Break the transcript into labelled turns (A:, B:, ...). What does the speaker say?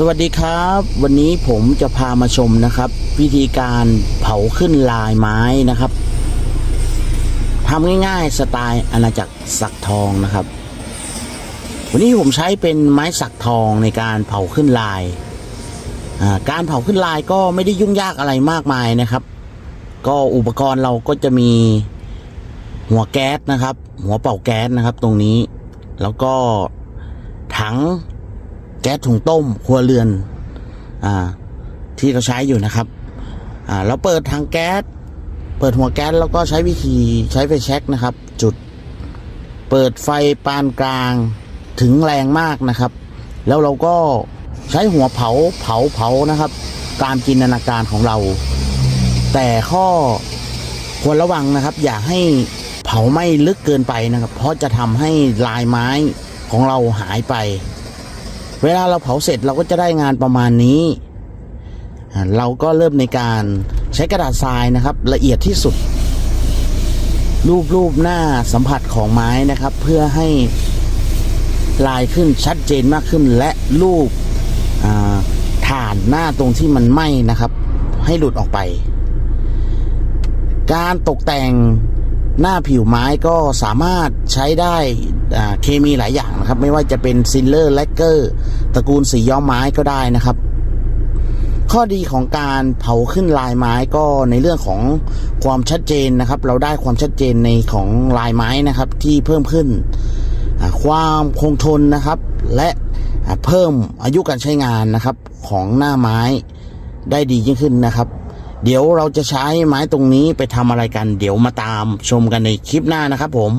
A: สวัสดีครับ วันนี้ผมจะพามาชมนะครับ วิธีการเผาขึ้นลายไม้นะครับทำง่ายๆสไตล์อาณาจักรสักทองนะครับ วันนี้ผมใช้เป็นไม้สักทองในการเผาขึ้นลาย การเผาขึ้นลายก็ไม่ได้ยุ่งยากอะไรมากมายนะครับ ก็อุปกรณ์เราก็จะมีหัวแก๊สนะครับ หัวเป่าแก๊สนะครับ ตรงนี้ แล้วก็ถัง แก๊สถุงต้มครัวเรือนอ่าที่เราใช้อยู่นะครับอ่าเราเปิดทางแก๊ส เปิดหัวแก๊สแล้วก็ใช้วิธีใช้ไฟแช็กนะครับ จุด เปิดไฟปานกลางถึงแรงมากนะครับ แล้วเราก็ใช้หัวเผาเผาเผานะครับ ตามจินตนาการของเรา แต่ข้อควรระวังนะครับ อย่าให้เผาไหม้ลึกเกินไปนะครับ เพราะจะทำให้ลายไม้ของเราหายไป เวลาเราเผาเสร็จเราก็จะได้งานประมาณนี้ เราก็เริ่มในการใช้กระดาษทรายนะครับ ละเอียดที่สุด รูปรูปหน้าสัมผัสของไม้นะครับ เพื่อให้ลายขึ้นชัดเจนมากขึ้นและรูปฐานหน้าตรงที่มันไหม้นะครับ ให้หลุดออกไป การตกแต่ง หน้าผิวไม้ก็สามารถใช้ได้เคมีหลายอย่างนะครับ ไม่ว่าจะเป็นซิลเลอร์แลกเกอร์ตระกูลสีย้อมไม้ก็ได้นะครับ ข้อดีของการเผาขึ้นลายไม้ก็ในเรื่องของความชัดเจนนะครับ เราได้ความชัดเจนในของลายไม้นะครับที่เพิ่มขึ้นความคงทนนะครับ และเพิ่มอายุการใช้งานนะครับของหน้าไม้ได้ดียิ่งขึ้นนะครับ เดี๋ยวเราจะใช้ไม้ตรงนี้ไปทำอะไรกัน เดี๋ยวมาตามชมกันในคลิปหน้านะครับผม